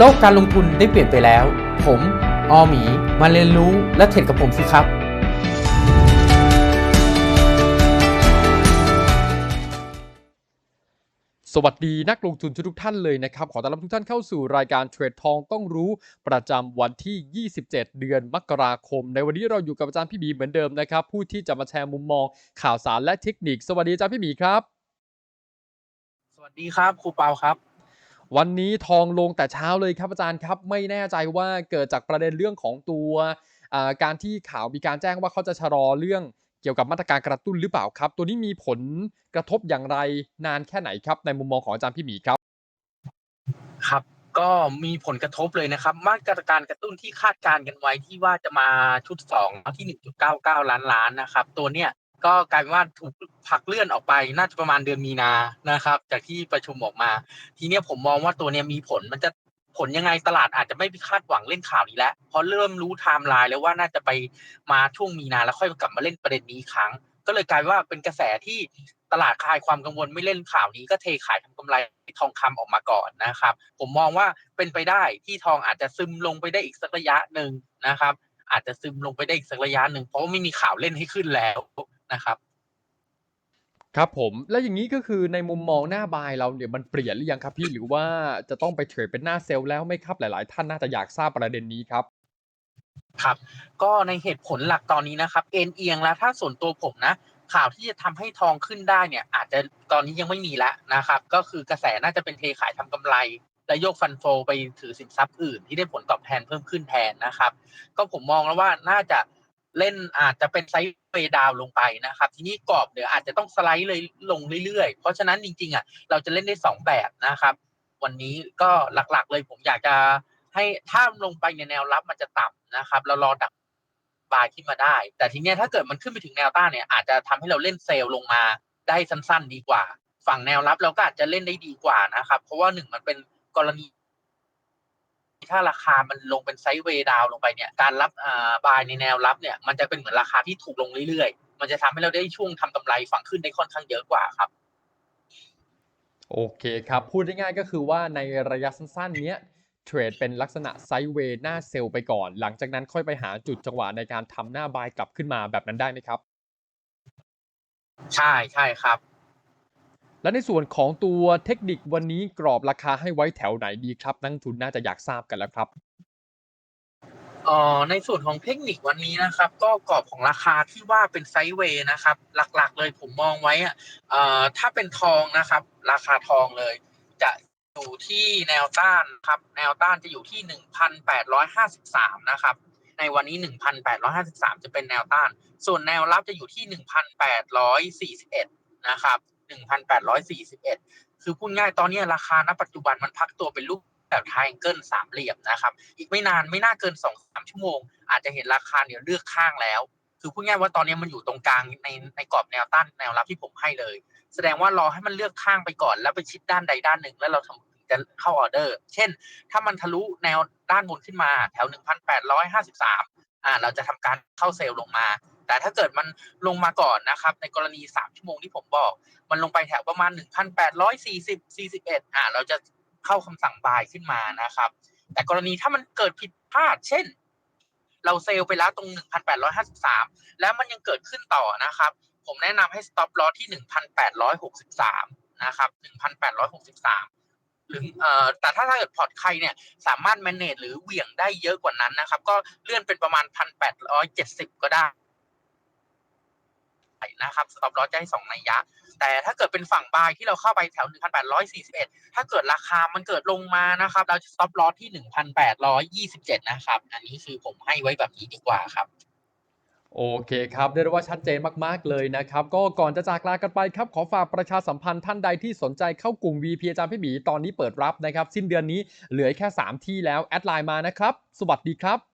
โลกการลงทุนได้เปลี่ยนไปแล้ว ผมออหมี มาเรียนรู้และเทรดกับผมสิครับ สวัสดีนักลงทุนทุกๆท่านเลยนะครับ ขอต้อนรับทุกท่านเข้าสู่รายการเทรดทองต้องรู้ประจำวันที่ 27 เดือนมกราคม ในวันนี้เราอยู่กับอาจารย์พี่บีเหมือนเดิมนะครับ ผู้ที่จะมาแชร์มุมมองข่าวสารและเทคนิค สวัสดีอาจารย์พี่บีครับ สวัสดีครับครูเปาครับ วันนี้ทองลงแต่เช้าเลยครับอาจารย์ครับไม่แน่ใจว่าเกิดจากประเด็นเรื่องของตัวการที่ข่าวมีการแจ้งว่าเขาจะชะลอเรื่องเกี่ยวกับมาตรการกระตุ้นหรือเปล่าครับ ตัวนี้มีผลกระทบอย่างไรนานแค่ไหนครับ ในมุมมองของอาจารย์พี่หมีครับครับก็มีผลกระทบเลยนะครับ มาตรการกระตุ้นที่คาดการณ์กันไว้ที่ว่าจะมาชุดสองที่1.99ล้านล้านนะครับ ตัวเนี้ย ก็กลายเป็นว่าถูกผลักเลื่อนออกไปน่าจะประมาณเดือนมีนานะครับ จากที่ประชุมออกมา ทีเนี้ยผมมองว่าตัวเนี้ยมีผลมันจะผลยังไงตลาดอาจจะไม่คาดหวังเล่นข่าวนี้แล้วเพราะเริ่มรู้ไทม์ไลน์แล้วว่าน่าจะไปมาช่วงมีนาแล้วค่อยกลับมาเล่นประเด็นนี้อีกครั้ง ก็เลยกลายว่าเป็นกระแสที่ตลาดคลายความกังวลไม่เล่นข่าวนี้ก็เทขายทำกำไรทองคำออกมาก่อนนะครับ ผมมองว่าเป็นไปได้ที่ทองอาจจะซึมลงไปได้อีกสักระยะหนึ่งนะครับ อาจจะซึมลงไปได้อีกสักระยะหนึ่งเพราะไม่มีข่าวเล่นให้ขึ้นแล้ว นะครับครับผมแล้วอย่างนี้ก็คือในมุมมองหน้าบายเราเนี่ยมันเปลี่ยนหรือยังครับพี่หรือว่าจะต้องไปเทรดเป็นหน้าเซลล์แล้วไหมครับ หลาย ๆ ท่านน่าจะอยากทราบประเด็นนี้ครับ ครับ ก็ในเหตุผลหลักตอนนี้นะครับ เอ็นเอียงแล้วถ้าส่วนตัวผมนะ ข่าวที่จะทำให้ทองขึ้นได้เนี่ย อาจจะตอนนี้ยังไม่มีแล้วนะครับ ก็คือกระแสน่าจะเป็นเทขายทำกำไร และโยกฟันโฟไปถือสินทรัพย์อื่น ที่ได้ผลตอบแทนเพิ่มขึ้นแทนนะครับ ก็ผมมองแล้วว่าน่าจะ เล่นอาจจะเป็นไซด์เวดาวลงไปนะครับ ทีนี้กรอบเดี๋ยวอาจจะต้องสไลด์เลยลงเรื่อยๆ เพราะฉะนั้นจริงๆอะเราจะเล่นได้สองแบบนะครับ วันนี้ก็หลักๆเลยผมอยากจะให้ถ้าลงไปในแนวรับมันจะต่ำนะครับ เรารอดักบายขึ้นมาได้ แต่ทีเนี้ยถ้าเกิดมันขึ้นไปถึงแนวต้านเนี่ยอาจจะทำให้เราเล่นเซลล์ลงมาได้สั้น ๆ ดีกว่า ฝั่งแนวรับเราก็อาจจะเล่นได้ดีกว่านะครับ เพราะว่าหนึ่งมันเป็นกรณี ถ้าราคามันลงเป็นไซด์เวย์ดาวลงไปเนี่ยการรับอ่าบายในแนวรับเนี่ยมันจะเป็นเหมือนราคาที่ถูกลงเรื่อยๆ มันจะทำให้เราได้ช่วงทำกำไรฝั่งขึ้นได้ค่อนข้างเยอะกว่าครับ โอเคครับ พูดง่ายๆก็คือว่าในระยะสั้นๆเนี้ยเทรดเป็นลักษณะไซด์เวย์หน้าเซลล์ไปก่อน หลังจากนั้นค่อยไปหาจุดจังหวะในการทำหน้าบายกลับขึ้นมาแบบนั้นได้ไหมครับ ใช่ใช่ครับ และในส่วนของตัวเทคนิควันนี้กรอบราคาให้ไว้แถวไหนดีครับ นักทุนน่าจะอยากทราบกันแล้วครับอ่อในส่วนของเทคนิควันนี้นะครับ ก็กรอบของราคาที่ว่าเป็นไซด์เวย์นะครับ หลักๆเลยผมมองไว้อะเอ่อถ้าเป็นทองนะครับ ราคาทองเลย จะอยู่ที่แนวต้านครับ แนวต้านจะอยู่ที่หนึ่งพันแปดร้อยห้าสิบสามนะครับ ในวันนี้หนึ่งพันแปดร้อยห้าสิบสามจะเป็นแนวต้าน ส่วนแนวรับจะอยู่ที่หนึ่งพันแปดร้อยสี่สิบเอ็ดนะครับ หนึ่งพันแปดร้อยสี่สิบเอ็ดคือพูดง่ายตอนนี้ราคาณปัจจุบันมันพักตัวเป็นรูปแบบไทแองเกิลสามเหลี่ยมนะครับ อีกไม่นานไม่น่าเกินสองสามชั่วโมง อาจจะเห็นราคาเนี่ยเลือกข้างแล้ว คือพูดง่ายว่าตอนนี้มันอยู่ตรงกลางในในกรอบแนวต้านแนวรับที่ผมให้เลย แสดงว่ารอให้มันเลือกข้างไปก่อน แล้วไปชิดด้านใดด้านหนึ่งแล้วเราถึงจะเข้าออเดอร์ เช่น ถ้ามันทะลุแนวด้านบนขึ้นมาแถว 1,853 อ่า เราจะทำการเข้าเซลล์ลงมา แต่ถ้าเกิดมันลงมาก่อนนะครับ ในกรณี 3 ชั่วโมงที่ผมบอก มันลงไปแถวประมาณ 1,840 41อ่าเราจะเข้าคำสั่งบายขึ้นมานะครับ แต่กรณีถ้ามันเกิดผิดพลาด เช่น เราเซลไปแล้วตรง 1,853 แล้วมันยังเกิดขึ้นต่อนะครับ ผมแนะนำให้ stop loss ที่ 1,863 นะครับ 1,863 หรือเอ่อแต่ถ้าถ้าเกิดพอร์ตใครเนี่ยสามารถ manage หรือเหวี่ยงได้เยอะกว่านั้นนะครับ ก็เลื่อนเป็นประมาณ 1,870 ก็ได้ นะครับ stop loss จะให้สองนัยยะ แต่ถ้าเกิดเป็นฝั่งบายที่เราเข้าไปแถว 1,841 ถ้าเกิดราคามันเกิดลงมานะครับ เราจะ stop loss ที่ 1,827 นะครับ อันนี้คือผมให้ไว้แบบนี้ดีกว่าครับโอเคครับเรียกว่าชัดเจนมากๆเลยนะครับ ก็ก่อนจะจากลากันไปครับ ขอฝากประชาสัมพันธ์ท่านใดที่สนใจเข้ากลุ่ม VP อาจารย์พี่หมีตอนนี้เปิดรับนะครับ สิ้นเดือนนี้เหลือแค่ 3 ที่แล้ว แอดไลน์มานะครับ สวัสดีครับ